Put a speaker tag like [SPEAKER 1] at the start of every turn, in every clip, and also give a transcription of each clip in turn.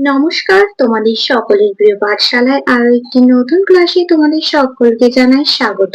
[SPEAKER 1] নমস্কার তোমাদের সকলের প্রিয় পাঠশালায় আরও একটি নতুন ক্লাসে তোমাদের সকলকে জানাই স্বাগত।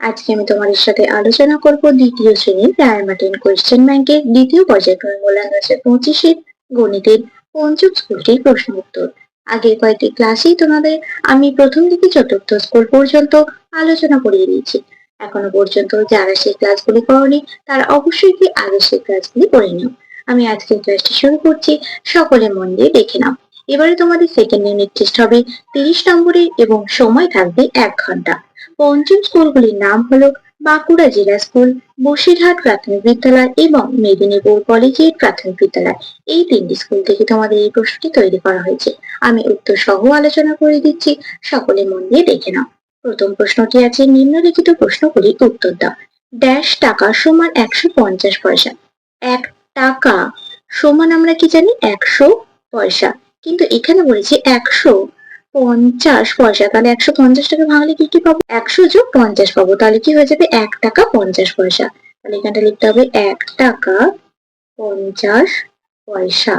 [SPEAKER 1] আজকে আমি তোমাদের সাথে আলোচনা করব দ্বিতীয় শ্রেণির প্যারামার্টিন কোয়েশ্চেন ব্যাংকের দ্বিতীয় পর্যায়ক্রমে মূল্যায়ন হচ্ছে পঁচিশের গণিতের পঞ্চম স্কুলটির প্রশ্ন উত্তর। আগের কয়েকটি ক্লাসেই তোমাদের আমি প্রথম থেকে চতুর্থ স্কুল পর্যন্ত আলোচনা করিয়ে দিয়েছি। এখনও পর্যন্ত যারা সেই ক্লাসগুলি করনি, তারা অবশ্যই কি আগে সেই ক্লাসগুলি করে নিও। আমি আজকের ক্লাসটি শুরু করছি। সকলে মন দিয়ে দেখে নাও। এবারে তোমাদের সেকেন্ড ইউনিট টেস্ট হবে। তিরিশ নম্বরের এবং সময় থাকবে এক ঘণ্টা। পঞ্চম স্কুলগুলির নাম হলো বাঁকুড়া জেলা স্কুল, বসিরহাট প্রাথমিক বিদ্যালয় এবং মেদিনীপুর কলেজিয়েট প্রাথমিক বিদ্যালয়। এই তিনটি স্কুল থেকে তোমাদের এই প্রশ্নটি তৈরি করা হয়েছে। আমি উত্তর সহ আলোচনা করে দিচ্ছি। সকলে মন দিয়ে দেখে নাও। প্রথম প্রশ্নটি আছে, নিম্নলিখিত প্রশ্নগুলি উত্তর দাও। ড্যাশ টাকা সমান একশো পঞ্চাশ পয়সা। এক টাকা। সমান আমরা কি জানি? একশো পয়সা। কিন্তু এখানে বলেছি একশো পঞ্চাশ পয়সা। তাহলে একশো পঞ্চাশ টাকা ভাঙলে কি কি পাবো? একশো যোগ পঞ্চাশ পাবো। তাহলে কি হয়ে যাবে? এক টাকা পঞ্চাশ পয়সা। তাহলে এখানটা লিখতে হবে এক টাকা পঞ্চাশ পয়সা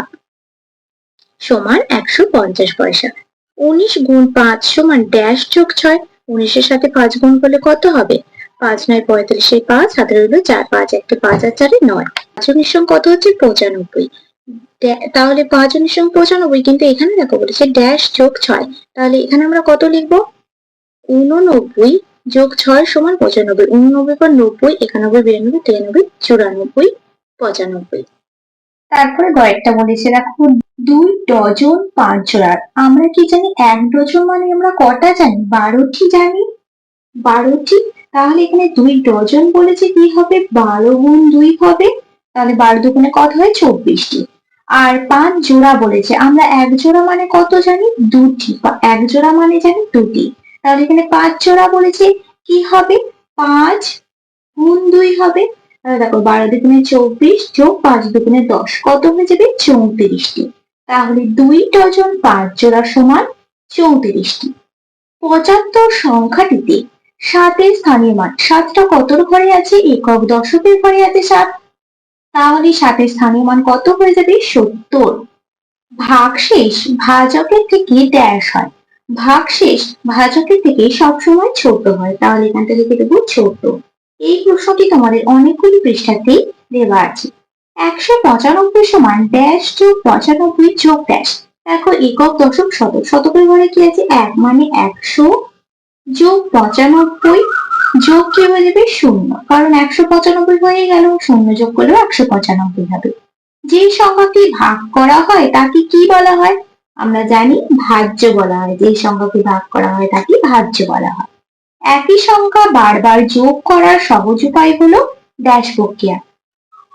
[SPEAKER 1] সমান একশো পঞ্চাশ পয়সা। উনিশ গুণ পাঁচ সমান ড্যাশ যোগ ছয়। উনিশের সাথে পাঁচ গুণ করলে কত হবে? পাঁচ নয় পঁয়তাল্লিশে পাঁচ, হাতে রইল চার, পাঁচ একটা পাঁচ আর চারে নয়। পাঁচজনের সঙ্গে কত হচ্ছে? পঁচানব্বই। তাহলে পাঁচজনের সঙ্গে পঁচানব্বই, কিন্তু এখানে দেখো বলেছে ড্যাশ যোগ ছয়। তাহলে এখানে আমরা কত লিখব? উননব্বই যোগ ছয় সমান পঁচানব্বই। উননব্বই পর নব্বই, একানব্বই, বিরানব্বই, তিরানব্বই, চুরানব্বই, পঁচানব্বই। তারপরে কয়েকটা বলেছে দেখো দুই ডজন পাঁচ জোড়ার। আমরা কি জানি? এক ডজন মানে আমরা কটা জানি? বারোটি জানি। বারোটি তাহলে এখানে দুই ডজন বলেছে কি হবে? বারো গুণ দুই হবে। তাহলে বারো দুগুণে কত হয়? চব্বিশটি আর পাঁচ জোড়া বলেছে। আমরা এক জোড়া মানে কত জানি? দুটি। বা এক জোড়া মানে জানি দুটি। তাহলে এখানে পাঁচ জোড়া বলেছে কি হবে? পাঁচ গুণ দুই হবে। তাহলে দেখো, বারো দুগুণে চব্বিশ যোগ পাঁচ দুগুণে দশ। কত হয়ে যাবে? চৌত্রিশটি তাহলে দুই ডজন পাঁচ জোড়া সমান চৌত্রিশটি পঁচাত্তর সংখ্যাটিতে সাতের স্থানীয় মান সাতটা কতর ঘরে আছে? একক দশকের ঘরে আছে সাত। তাহলে সাতের স্থানীয় মান কত হয়ে যাবে? সত্তর। ভাগশেষ ভাজকের থেকে ড্যাশ হয়। ভাগশেষ ভাজকের থেকে সবসময় ছোট হয়। তাহলে এখান থেকে লিখে দেবো ছোট। এই প্রশ্নটি তোমাদের অনেকগুলি পৃষ্ঠাতেই দেওয়া আছে। একশো পঁচানব্বই সমান ড্যাশ যোগ পঁচানব্বই যোগ ড্যাশ। দেখো একক দশক শতক শতকের ঘরে কি আছে? এক মানে একশো যোগ পঁচানব্বই, যোগ কি হয়ে যাবে? শূন্য। কারণ একশো পঁচানব্বই হয়ে গেল, শূন্য যোগ করলেও একশো পঁচানব্বই হবে। যে সংখ্যাকে ভাগ করা হয়, তাকে কি বলা হয়? আমরা জানি ভাজ্য বলা হয়। যে সংখ্যাকে ভাগ করা হয়, তাকে ভাজ্য বলা হয়। একই সংখ্যা বারবার যোগ করার সহজ উপায় হলো ড্যাশ প্রক্রিয়া।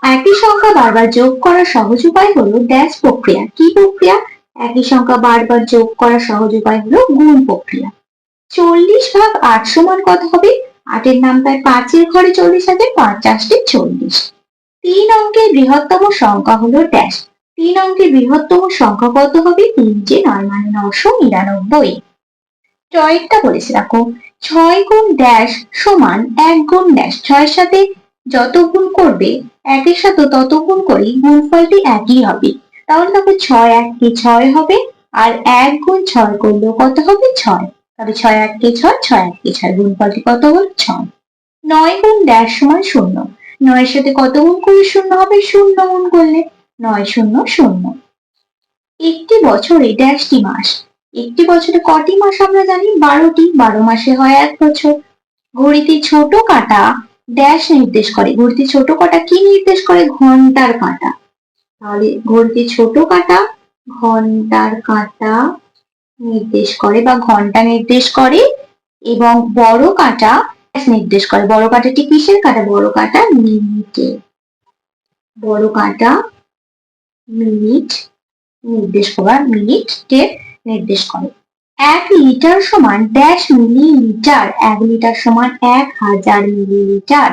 [SPEAKER 1] একই সংখ্যা বারবার যোগ করার সহজ উপায় হলো ড্যাশ প্রক্রিয়া। কি প্রক্রিয়া? একই সংখ্যা বারবার যোগ করার সহজ উপায় হলো গুণ প্রক্রিয়া। চল্লিশ ভাগ আট সমান কত হবে? আটের নাম তাই পাঁচের ঘরে চল্লিশ আছে পাঁচ চারটে চল্লিশ। তিন অঙ্কের বৃহত্তম সংখ্যা হলো ড্যাশ তিন অঙ্কের বৃহত্তম সংখ্যা কত হবে? তিন যে নয় মানে নশো নিরানব্বই। ছয়টা বলেছে রাখো ছয় গুণ ড্যাশ সমান এক গুণ ড্যাশ ছয়ের সাথে যত গুণ করবে, একের সাথে তত গুণ করি গুণফলটি একই হবে। তাহলে দেখো, ছয় এক কে ছয় হবে, আর এক গুণ ছয় করলেও কত হবে? ছয়। তাহলে ছয় এক কে ছয় ছয় এক কে ছয়। গুণফলটি কত হল ছয়। নয় গুণ ড্যাশ সমান শূন্য। নয়ের সাথে কত গুণ করলে শূন্য হবে? শূন্য গুণ করলে নয় শূন্য শূন্য। একটি বছরে ড্যাশটি মাস। একটি বছরে কটি মাস আমরা জানি? বারোটি। বারো মাসে হয় এক বছর। ঘড়িতে ছোট কাটা ড্যাশ নির্দেশ করে। ঘড়িতে ছোট কাটা কি নির্দেশ করে? ঘণ্টার কাঁটা। তাহলে ঘড়িতে ছোট কাটা, ঘণ্টার কাঁটা নির্দেশ করে বা ঘণ্টা নির্দেশ করে এবং বড় কাটা নির্দেশ করে। বড় কাটাটি কিসের কাটা? বড় কাটা মিনিটে। বড় কাটা মিনিট নির্দেশ করা মিনিটে নির্দেশ করে। এক লিটার সমান ড্যাশ মিলিলিটার এক লিটার সমান এক হাজার মিলিলিটার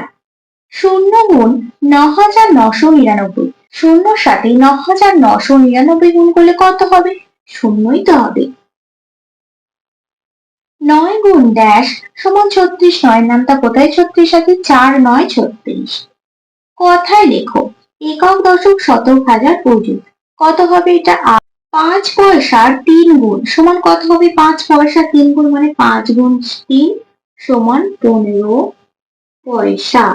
[SPEAKER 1] শূন্য গুণ ন হাজার নশো নিরানব্বই। শূন্যর সাথে ন হাজার নশো নিরানব্বই গুণ করলে কত হবে? শূন্যই তো হবে। নয় গুণ ড্যাশ সমান ছত্রিশ নয় নামটা কোথায় ছত্রিশ আছে? চার নয় ছত্রিশ। কথায় লেখো, একক দশক শতক হাজার অযুত। কত হবে এটা? পাঁচ পয়সার তিন গুণ। সমান কত হবে? পাঁচ পয়সা তিন গুণ মানে পাঁচ গুণ তিন সমান পনেরো পয়সা।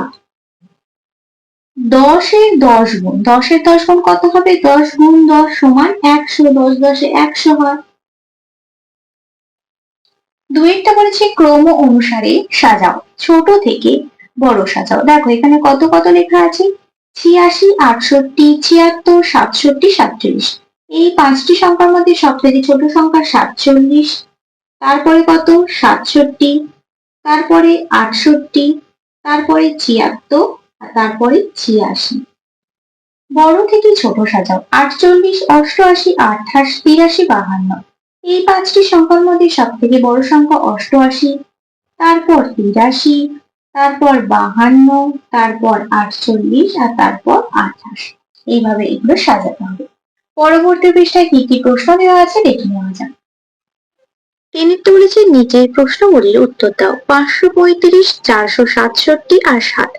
[SPEAKER 1] দশের দশ গুণ। দশের দশ গুণ কত হবে? দশ গুণ দশ সমান একশো। দশ দশে একশো হয়। দুইটা বলেছে ক্রম অনুসারে সাজাও, ছোট থেকে বড় সাজাও। দেখো, এখানে কত কত লেখা আছে? ছিয়াশি, আটষট্টি, ছিয়াত্তর, সাতষট্টি, সাতচল্লিশ। এই পাঁচটি সংখ্যার মধ্যে সব থেকে ছোট সংখ্যা সাতচল্লিশ, তারপরে কত? সাতষট্টি, তারপরে আটষট্টি, তারপরে ছিয়াত্তর, আর তারপরে ছিয়াশি। বড় থেকে ছোট সাজাও, আটচল্লিশ, অষ্টআশি, আঠাশ, তিরাশি, বাহান্ন। এই পাঁচটি সংখ্যার মধ্যে সব থেকে বড় সংখ্যা অষ্টআশি, তারপর তিরাশি, তারপর বাহান্ন, তারপর আটচল্লিশ আর তারপর আঠাশ। এইভাবে এগুলো সাজাতে হবে। পরবর্তী পৃষ্ঠায় কি কি প্রশ্ন দেওয়া আছে দেখে নেওয়া যাক। তিনিটি বলেছে নিচের প্রশ্নগুলির উত্তর দাও। পাঁচশো পঁয়ত্রিশ, চারশো সাতষট্টি আর সাত।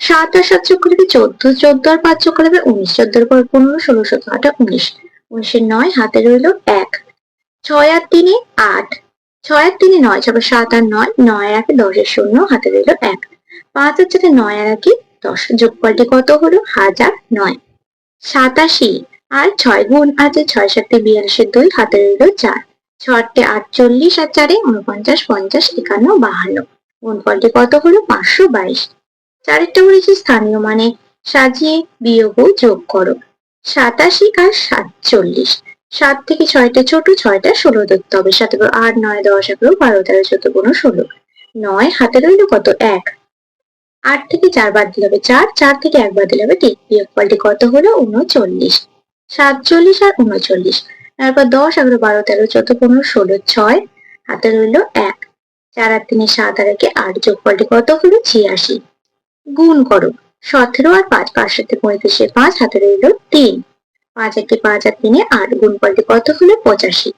[SPEAKER 1] সাত আর সাত করবে চোদ্দ? চোদ্দ আর পাঁচ যোগ করবে উনিশ। চোদ্দোর পর পনেরো, ষোলো, সতেরো আটা উনিশ। উনিশের নয়, হাতে রইল ছয় আর তিনে আট। ছয় আর তিনে নয়, ছয় সাত আর নয় নয় আর একে দশের শূন্য, হাতে রইল এক। পাঁচ আর চারে নয় আর একে দশ। যোগফলটি কত হলো? হাজার নয়। সাতাশি আর ছয় গুণ আছে ছয় সাতে বিয়াল্লিশের দুই, হাতে রইল চার। ছয়টে আটচল্লিশ আর চারে উনপঞ্চাশ, পঞ্চাশ, একান্ন, বাহান্ন। গুণফলটি কত হলো? পাঁচশো বাইশ। চারেরটা বলেছি স্থানীয় মানে। সাজিয়ে বিয়োগ যোগ করো। সাতাশি আর সাতচল্লিশ। সাত থেকে ছয়টা ছোট, ছয়টা ষোলো ধরতে হবে। সাথে করে আট, নয়, দশ, এগারো, বারো, তেরো, চোদ্দ, পনেরো, ষোলো। নয়, হাতে রইল কত? এক। আট থেকে চার বাদ দিলে হবে চার চার থেকে এক বাদ দিলে হবে তিন। বিয়োগ ফলটি কত হলো? উনচল্লিশ। সাতচল্লিশ আর উনচল্লিশ। তারপর দশ, এগারো, বারো, তেরো, চোদ্দ, পনেরো, ষোলো, ছয়, হাতে রইল এক। চার আর তিনে সাত আর একে আট যোগ কত হলো? ছিয়াশি। গুণ করো। সতেরো আর পাঁচ পাঁচ সাথে পঁয়ত্রিশে পাঁচ, হাতে রইল তিন। পাঁচ একে পাঁচ আর তিনে আট গুণ ফলটি কত হলো? পঁচাশি।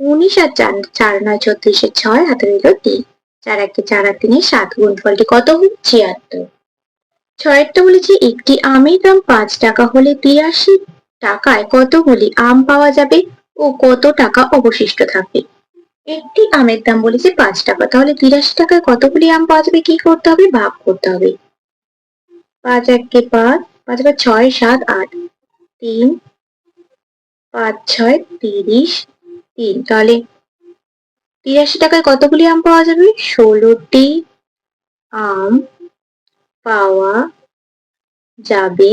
[SPEAKER 1] উনিশ আর চার চার নয় ছত্রিশে ছয় হাতে রইল তিন। চার একে চার আর তিনে সাত গুণ ফলটি কত হলো? ছিয়াত্তর। ছয়েরটা বলেছি, একটি আমের দাম পাঁচ টাকা হলে তিরাশি টাকায় কতগুলি আম পাওয়া যাবে ও কত টাকা অবশিষ্ট থাকবে? একটি আমের দাম বলেছে পাঁচ টাকা, তাহলে তিরাশি টাকায় কতগুলি আম পাওয়া যাবে? কি করতে হবে? ভাগ করতে হবে। পাঁচ একে পাঁচ পাঁচ একে ছয়, সাত, আট। তিন, পাঁচ, ছয়, তিরিশ, তিন। তাহলে তিরাশি টাকায় কতগুলি আম পাওয়া যাবে? ষোলোটি আম পাওয়া যাবে।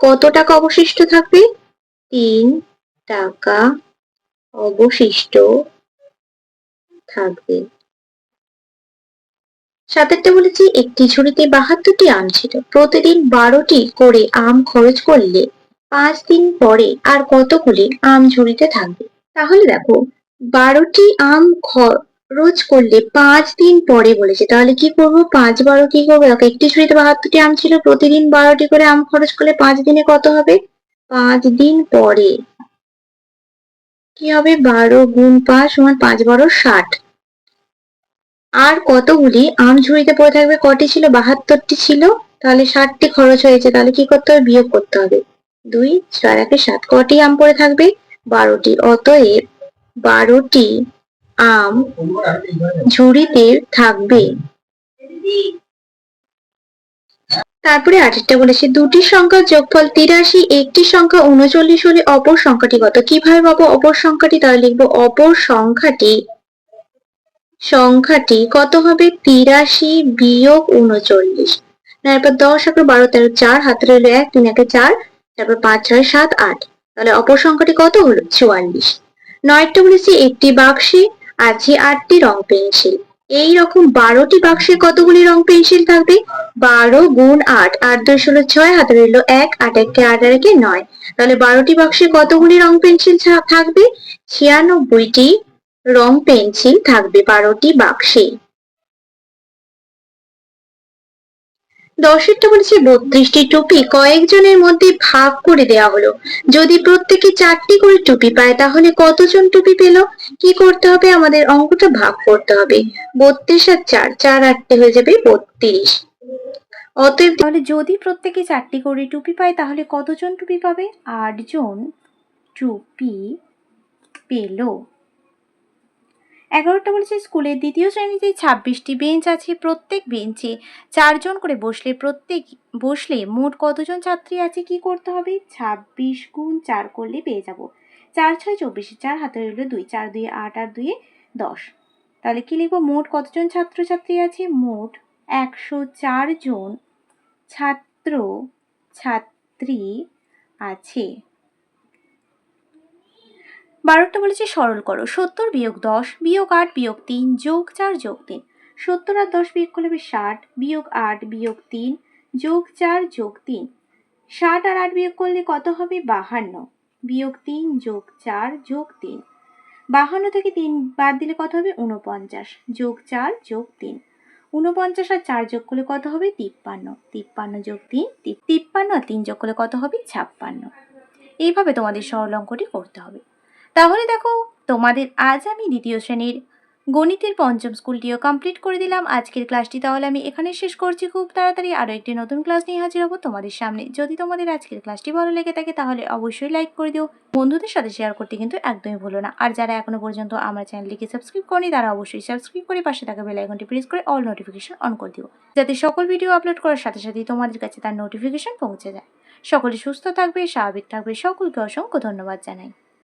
[SPEAKER 1] কত টাকা অবশিষ্ট থাকবে? তিন টাকা অবশিষ্ট থাকবে। সাতেরটা বলেছি একটি ঝুড়িতে বাহাত্তরটি আম ছিল, প্রতিদিন বারোটি করে আম খরচ করলে পাঁচ দিন পরে আর কতগুলি আম ঝুড়িতে থাকবে? তাহলে দেখো, বারোটি আম খরচ করলে পাঁচ দিন পরে বলেছে, তাহলে কি করব? পাঁচ বারো কি করব। দেখো, একটি ঝুড়িতে বাহাত্তরটি আম ছিল, প্রতিদিন বারোটি করে আম খরচ করলে পাঁচ দিনে কত হবে? পাঁচ দিন পরে। কি হবে? বারো গুণ পাঁচ সমান পাঁচ বারো ষাট। আর কতগুলি আম ঝুড়িতে পড়ে থাকবে? কটি ছিল? বাহাত্তরটি ছিল? তাহলে ষাটটি খরচ হয়েছে। তাহলে কি করতে হবে? বিয়োগ করতে হবে। দুই চার একে সাত। কটি আম পড়ে থাকবে? বারোটি। অতএব বারোটি আম ঝুড়িতে থাকবে। তারপরে আরেকটা বলেছে দুটি সংখ্যার যোগফল তিরাশি, একটি সংখ্যা উনচল্লিশ হলে অপর সংখ্যাটি কত? কীভাবে পাবো অপর সংখ্যাটি? তাহলে লিখব অপর সংখ্যাটি সংখ্যাটি কত হবে? তিরাশি বিয়োগ উনচল্লিশ। তারপর দশ একে বারো, তেরো, চার হাতে রইল এক, তিন, একে চার, তারপর পাঁচ, ছয়, সাত, আট। তাহলে অপর সংখ্যাটি কত হলো? চুয়াল্লিশ। নয়টা বলেছি একটি বাক্সে আছে আটটি রং পেন্সিল। এই রকম বারোটি বাক্সে কতগুলি রং পেন্সিল থাকবে? বারো গুণ আট। আট দুই ষোলো ছয় হাতে রইল এক, আট একে আট, আর একে নয়। তাহলে বারোটি বাক্সে কতগুলি রং পেন্সিল থাকবে? ছিয়ানব্বইটি রং পেন্সিল থাকবে বারোটি বাক্সে। দশেরটা বলেছে, বত্রিশটি টুপি কয়েকজনের মধ্যে ভাগ করে দেওয়া হলো। যদি প্রত্যেকে চারটি করে টুপি পায়, তাহলে কতজন টুপি পেল? কি করতে হবে? আমাদের অঙ্কটা ভাগ করতে হবে। বত্রিশ আর চার চার আটটি হয়ে যাবে বত্রিশ। অতএব
[SPEAKER 2] তাহলে যদি প্রত্যেকে চারটি করে টুপি পায়, তাহলে কতজন টুপি পাবে? আটজন টুপি পেল। এগারোটা বলেছে স্কুলের দ্বিতীয় শ্রেণীতে ছাব্বিশটি বেঞ্চ আছে প্রত্যেক বেঞ্চে। চারজন করে বসলে প্রত্যেক, বসলে মোট কতজন ছাত্রী আছে, কি করতে হবে? ছাব্বিশ গুণ চার করলে পেয়ে যাব। চার ছয় চব্বিশে চার, হাতে রইল দুই, চার দুই আট, আর দুই দশ। তাহলে কি লিখব? মোট কতজন ছাত্রছাত্রী আছে? মোট একশো চার জন ছাত্র ছাত্রী আছে। বারোটা বলেছে সরল করো। সত্তর বিয়োগ দশ, বিয়োগ আট, বিয়োগ তিন, যোগ চার, যোগ তিন। সত্তর আর দশ বিয়োগ করলে হবে ষাট, বিয়োগ আট, বিয়োগ তিন, যোগ চার, যোগ তিন। ষাট আর আট বিয়োগ করলে কত হবে? বাহান্ন। বিয়োগ তিন, যোগ চার, যোগ তিন। বাহান্ন থেকে তিন বাদ দিলে কত হবে? উনপঞ্চাশ যোগ চার, যোগ তিন। উনপঞ্চাশ আর চার যোগ করলে কত হবে? তিপ্পান্ন। তিপ্পান্ন যোগ তিন, তিপ্পান্ন আর তিন যোগ করলে কত হবে? ছাপ্পান্ন। এইভাবে তোমাদের সরল অঙ্কটি করতে হবে। তাহলে দেখো, তোমাদের আজ আমি দ্বিতীয় শ্রেণির গণিতের পঞ্চম স্কুলটিও কমপ্লিট করে দিলাম। আজকের ক্লাসটি তাহলে আমি এখানে শেষ করছি। খুব তাড়াতাড়ি আরও একটি নতুন ক্লাস নিয়ে হাজির হব তোমাদের সামনে। যদি তোমাদের আজকের ক্লাসটি ভালো লেগে থাকে, তাহলে অবশ্যই লাইক করে দিও। বন্ধুদের সাথে শেয়ার করতে কিন্তু একদমই ভুলো না। আর যারা এখনও পর্যন্ত আমার চ্যানেলটিকে সাবস্ক্রাইব করেনি, তারা অবশ্যই সাবস্ক্রাইব করে পাশে থাকা বেল আইকনটি প্রেস করে অল নোটিফিকেশন অন করে দিও। যাতে সকল ভিডিও আপলোড করার সাথে সাথেই তোমাদের কাছে তার নোটিফিকেশন পৌঁছে যায়। সকলে সুস্থ থাকবে, স্বাভাবিক থাকবে। সকলকে অসংখ্য ধন্যবাদ জানাই।